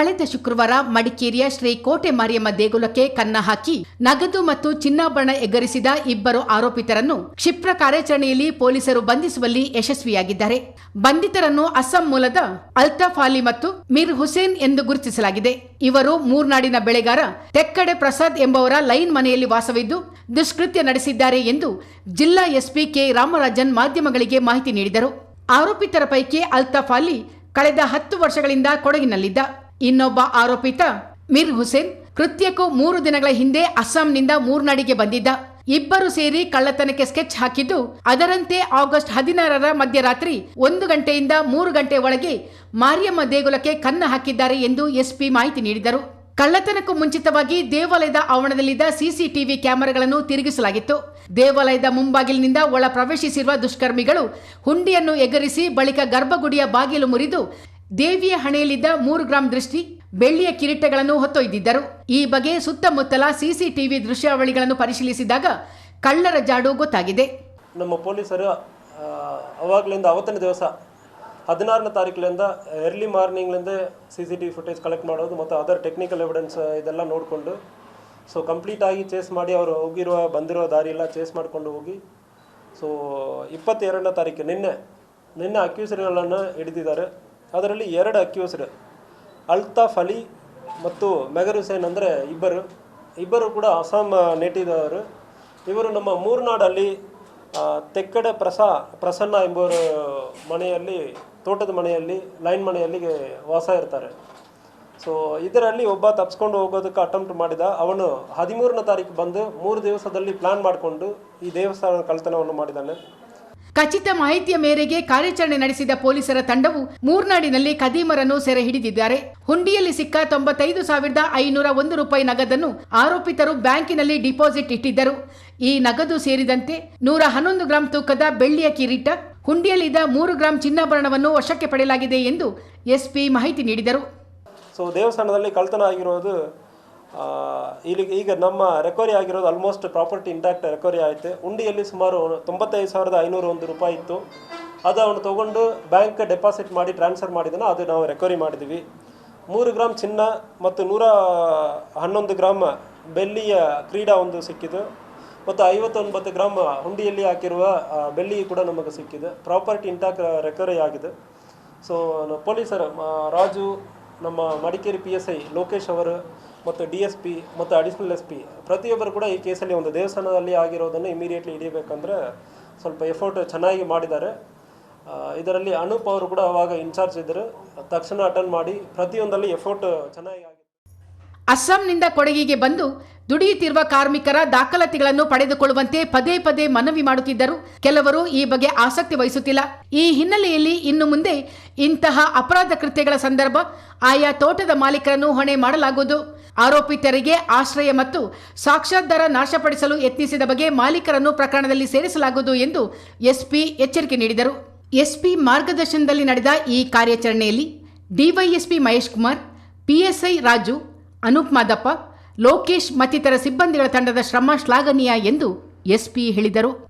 ಕಳೆದ ಶುಕ್ರವಾರ ಮಡಿಕೇರಿಯ ಶ್ರೀ ಕೋಟೆ ಮಾರಿಯಮ್ಮ ದೇಗುಲಕ್ಕೆ ಕನ್ನ ಹಾಕಿ ನಗದು ಮತ್ತು ಚಿನ್ನಾಭರಣ ಎಗರಿಸಿದ ಇಬ್ಬರು ಆರೋಪಿತರನ್ನು ಕ್ಷಿಪ್ರ ಕಾರ್ಯಾಚರಣೆಯಲ್ಲಿ ಪೊಲೀಸರು ಬಂಧಿಸುವಲ್ಲಿ ಯಶಸ್ವಿಯಾಗಿದ್ದಾರೆ. ಬಂಧಿತರನ್ನು ಅಸ್ಸಾಂ ಮೂಲದ ಅಲ್ತಾಫ್ ಅಲಿ ಮತ್ತು ಮೀರ್ ಹುಸೇನ್ ಎಂದು ಗುರುತಿಸಲಾಗಿದೆ. ಇವರು ಮೂರ್ನಾಡಿನ ಬೆಳೆಗಾರ ತೆಕ್ಕಡೆ ಪ್ರಸಾದ್ ಎಂಬವರ ಲೈನ್ ಮನೆಯಲ್ಲಿ ವಾಸವಿದ್ದು ದುಷ್ಕೃತ್ಯ ನಡೆಸಿದ್ದಾರೆ ಎಂದು ಜಿಲ್ಲಾ ಎಸ್ಪಿ ಕೆ ರಾಮರಾಜನ್ ಮಾಧ್ಯಮಗಳಿಗೆ ಮಾಹಿತಿ ನೀಡಿದರು. ಆರೋಪಿತರ ಪೈಕಿ ಅಲ್ತಾಫ್ ಅಲಿ ಕಳೆದ ಹತ್ತು ವರ್ಷಗಳಿಂದ ಕೊಡಗಿನಲ್ಲಿದ್ದ. ಇನ್ನೊಬ್ಬ ಆರೋಪಿತ ಮಿರ್ ಹುಸೇನ್ ಕೃತ್ಯಕ್ಕೂ ಮೂರು ದಿನಗಳ ಹಿಂದೆ ಅಸ್ಸಾಂನಿಂದ ಮೂರ್ನಾಡಿಗೆ ಬಂದಿದ್ದ. ಇಬ್ಬರು ಸೇರಿ ಕಳ್ಳತನಕ್ಕೆ ಸ್ಕೆಚ್ ಹಾಕಿದ್ದು, ಅದರಂತೆ ಆಗಸ್ಟ್ ಹದಿನಾರರ ಮಧ್ಯರಾತ್ರಿ ಒಂದು ಗಂಟೆಯಿಂದ ಮೂರು ಗಂಟೆ ಒಳಗೆ ಮಾರಿಯಮ್ಮ ದೇಗುಲಕ್ಕೆ ಕನ್ನ ಹಾಕಿದ್ದಾರೆ ಎಂದು ಎಸ್ಪಿ ಮಾಹಿತಿ ನೀಡಿದರು. ಕಳ್ಳತನಕ್ಕೂ ಮುಂಚಿತವಾಗಿ ದೇವಾಲಯದ ಆವರಣದಲ್ಲಿದ್ದ ಸಿಸಿಟಿವಿ ಕ್ಯಾಮೆರಾಗಳನ್ನು ತಿರುಗಿಸಲಾಗಿತ್ತು. ದೇವಾಲಯದ ಮುಂಬಾಗಿಲಿನಿಂದ ಒಳ ಪ್ರವೇಶಿಸಿರುವ ದುಷ್ಕರ್ಮಿಗಳು ಹುಂಡಿಯನ್ನು ಎಗರಿಸಿ ಬಳಿಕ ಗರ್ಭಗುಡಿಯ ಬಾಗಿಲು ಮುರಿದು ದೇವಿಯ ಹಣೆಯಲ್ಲಿದ್ದ ಮೂರು ಗ್ರಾಂ ದೃಷ್ಟಿ, ಬೆಳ್ಳಿಯ ಕಿರೀಟಗಳನ್ನು ಹೊತ್ತೊಯ್ದಿದ್ದರು. ಈ ಬಗ್ಗೆ ಸುತ್ತಮುತ್ತಲ ಸಿಸಿಟಿವಿ ದೃಶ್ಯಾವಳಿಗಳನ್ನು ಪರಿಶೀಲಿಸಿದಾಗ ಕಳ್ಳರ ಜಾಡು ಗೊತ್ತಾಗಿದೆ. ನಮ್ಮ ಪೊಲೀಸರು ಅವಾಗಲಿಂದ ಅವತ್ತನೇ ದಿವಸ ಹದಿನಾರನೇ ತಾರೀಕಿನಿಂದ early ಮಾರ್ನಿಂಗ್ಲಿಂದ C C T V footage collect ಮಾಡೋದು ಮತ್ತು ಅದರ್ ಟೆಕ್ನಿಕಲ್ ಎವಿಡೆನ್ಸ್ ಇದೆಲ್ಲ ನೋಡಿಕೊಂಡು ಸೊ ಕಂಪ್ಲೀಟಾಗಿ ಚೇಸ್ ಮಾಡಿ ಅವರು ಹೋಗಿರುವ ಬಂದಿರೋ ದಾರಿ ಎಲ್ಲ ಚೇಸ್ ಮಾಡಿಕೊಂಡು ಹೋಗಿ ಸೊ ಇಪ್ಪತ್ತೆರಡನೇ ತಾರೀಕು ನಿನ್ನೆ ನಿನ್ನೆ ಅಕ್ಯೂಸರ್ಗಳನ್ನು ಹಿಡಿದಿದ್ದಾರೆ. ಅದರಲ್ಲಿ ಎರಡು ಅಕ್ಯೂಸ್ಡ್. ಅಲ್ತಾಫ್ ಅಲಿ ಮತ್ತು ಮೆಗರ್ ಹುಸೇನ್ ಅಂದರೆ ಇಬ್ಬರು. ಇಬ್ಬರು ಕೂಡ ಅಸ್ಸಾಂ ನೇಟಿದವರು ಇವರು ನಮ್ಮ ಮೂರ್ನಾಡಲ್ಲಿ ತೆಕ್ಕಡೆ ಪ್ರಸ, ಪ್ರಸನ್ನ ಎಂಬುವರು ಮನೆಯಲ್ಲಿ, ತೋಟದ ಮನೆಯಲ್ಲಿ, ಲೈನ್ ಮನೆಯಲ್ಲಿ ವಾಸ ಇರ್ತಾರೆ. ಸೊ ಇದರಲ್ಲಿ ಒಬ್ಬ ತಪ್ಸ್ಕೊಂಡು ಹೋಗೋದಕ್ಕೆ ಅಟೆಂಪ್ಟ್ ಮಾಡಿದ. ಅವನು ಹದಿಮೂರನೇ ತಾರೀಕು ಬಂದು ಮೂರು ದಿವಸದಲ್ಲಿ ಪ್ಲ್ಯಾನ್ ಮಾಡಿಕೊಂಡು ಈ ದೇವಸ್ಥಾನ ಕಳ್ತನವನ್ನು ಮಾಡಿದ್ದಾನೆ ಖಚಿತ ಮಾಹಿತಿಯ ಮೇರೆಗೆ ಕಾರ್ಯಾಚರಣೆ ನಡೆಸಿದ ಪೊಲೀಸರ ತಂಡವು ಮೂರ್ನಾಡಿನಲ್ಲಿ ಖದೀಮರನ್ನು ಸೆರೆ ಹಿಡಿದಿದ್ದಾರೆ. ಹುಂಡಿಯಲ್ಲಿ ಸಿಕ್ಕ ತೊಂಬತ್ತೈದು ಸಾವಿರದ ಐನೂರ ಒಂದು ರೂಪಾಯಿ ನಗದನ್ನು ಆರೋಪಿತರು ಬ್ಯಾಂಕಿನಲ್ಲಿ ಡಿಪಾಸಿಟ್ ಇಟ್ಟಿದ್ದರು. ಈ ನಗದು ಸೇರಿದಂತೆ ನೂರ ಹನ್ನೊಂದು ಗ್ರಾಂ ತೂಕದ ಬೆಳ್ಳಿಯ ಕಿರೀಟ ಹುಂಡಿಯಲ್ಲಿದ್ದ ಮೂರು ಗ್ರಾಂ ಚಿನ್ನಾಭರಣವನ್ನು ವಶಕ್ಕೆ ಪಡೆಯಲಾಗಿದೆ ಎಂದು ಎಸ್ಪಿ ಮಾಹಿತಿ ನೀಡಿದರು. ಸೊ ದೇವಸ್ಥಾನದಲ್ಲಿ ಕಳ್ತನ ಆಗಿರೋದು ಆ, ಇಲ್ಲಿ ಈಗ ನಮ್ಮ ರೆಕವರಿ ಆಗಿರೋದು ಆಲ್ಮೋಸ್ಟ್ ಪ್ರಾಪರ್ಟಿ ಇಂಟ್ಯಾಕ್ಟ್ ರೆಕವರಿ ಆಯಿತು. ಉಂಡಿಯಲ್ಲಿ ಸುಮಾರು ತೊಂಬತ್ತೈದು ಸಾವಿರದ ಐನೂರ ಒಂದು ರೂಪಾಯಿ ಇತ್ತು. ಅದು ಅವನು ತೊಗೊಂಡು ಬ್ಯಾಂಕ್ ಡೆಪಾಸಿಟ್ ಮಾಡಿ ಟ್ರಾನ್ಸ್ಫರ್ ಮಾಡಿದನ ಅದು ನಾವು ರೆಕವರಿ ಮಾಡಿದ್ವಿ. ಮೂರು ಗ್ರಾಮ್ ಚಿನ್ನ ಮತ್ತು ನೂರ ಹನ್ನೊಂದು ಗ್ರಾಮ್ ಬೆಳ್ಳಿಯ ಕ್ರೀಡಾ ಒಂದು ಸಿಕ್ಕಿದ್ದು. ಮತ್ತು ಐವತ್ತೊಂಬತ್ತು ಗ್ರಾಮ್ ಹುಂಡಿಯಲ್ಲಿ ಹಾಕಿರುವ ಬೆಳ್ಳಿ ಕೂಡ ನಮಗೆ ಸಿಕ್ಕಿದೆ ಪ್ರಾಪರ್ಟಿ ಇಂಟ್ಯಾಕ್ಟ್ ರೆಕವರಿ ಆಗಿದೆ. ಸೊ ಪೊಲೀಸರು ರಾಜು, ನಮ್ಮ Madikeri P S I Lokesh ಅವರು ಮತ್ತು ಡಿ ಎಸ್ ಪಿ ಮತ್ತು ಅಡಿಷನಲ್ ಎಸ್ ಪಿ ಪ್ರತಿಯೊಬ್ಬರು ಕೂಡ ಈ ಕೇಸಲ್ಲಿ ಒಂದು ದೇವಸ್ಥಾನದಲ್ಲಿ ಆಗಿರೋದನ್ನು ಇಮಿಡಿಯೇಟ್ಲಿ ಹಿಡಿಯಬೇಕಂದ್ರೆ ಸ್ವಲ್ಪ ಎಫರ್ಟ್ ಚೆನ್ನಾಗಿ ಮಾಡಿದ್ದಾರೆ. ಇದರಲ್ಲಿ ಅನೂಪ್ ಅವರು ಕೂಡ ಅವಾಗ ಇನ್ಚಾರ್ಜ್ ಇದ್ದರು. ತಕ್ಷಣ ಅಟೆಂಡ್ ಮಾಡಿ ಪ್ರತಿಯೊಂದಲ್ಲಿ ಎಫರ್ಟ್ ಚೆನ್ನಾಗಿ ಅಸ್ಸಾಂನಿಂದ ಕೊಡಗಿಗೆ ಬಂದು ದುಡಿಯುತ್ತಿರುವ ಕಾರ್ಮಿಕರ ದಾಖಲಾತಿಗಳನ್ನು ಪಡೆದುಕೊಳ್ಳುವಂತೆ ಪದೇ ಪದೇ ಮನವಿ ಮಾಡುತ್ತಿದ್ದರು. ಕೆಲವರು ಈ ಬಗ್ಗೆ ಆಸಕ್ತಿ ವಹಿಸುತ್ತಿಲ್ಲ. ಈ ಹಿನ್ನೆಲೆಯಲ್ಲಿ ಇನ್ನು ಮುಂದೆ ಇಂತಹ ಅಪರಾಧ ಕೃತ್ಯಗಳ ಸಂದರ್ಭ ಆಯಾ ತೋಟದ ಮಾಲೀಕರನ್ನು ಹೊಣೆ ಮಾಡಲಾಗುವುದು. ಆರೋಪಿತರಿಗೆ ಆಶ್ರಯ ಮತ್ತು ಸಾಕ್ಷಾತ್ಕಾರ ನಾಶಪಡಿಸಲು ಯತ್ನಿಸಿದ ಬಗ್ಗೆ ಮಾಲೀಕರನ್ನು ಪ್ರಕರಣದಲ್ಲಿ ಸೇರಿಸಲಾಗುವುದು ಎಂದು ಎಸ್ಪಿ ಎಚ್ಚರಿಕೆ ನೀಡಿದರು. ಎಸ್ಪಿ ಮಾರ್ಗದರ್ಶನದಲ್ಲಿ ನಡೆದ ಈ ಕಾರ್ಯಾಚರಣೆಯಲ್ಲಿ ಡಿವೈಎಸ್ಪಿ ಮಹೇಶ್ ಕುಮಾರ್, ಪಿಎಸ್ಐ ರಾಜು, ಅನೂಪ್ ಮಾದಪ್ಪ, ಲೋಕೇಶ್ ಮತ್ತಿತರ ಸಿಬ್ಬಂದಿಗಳ ತಂಡದ ಶ್ರಮ ಶ್ಲಾಘನೀಯ ಎಂದು ಎಸ್ಪಿ ಹೇಳಿದರು.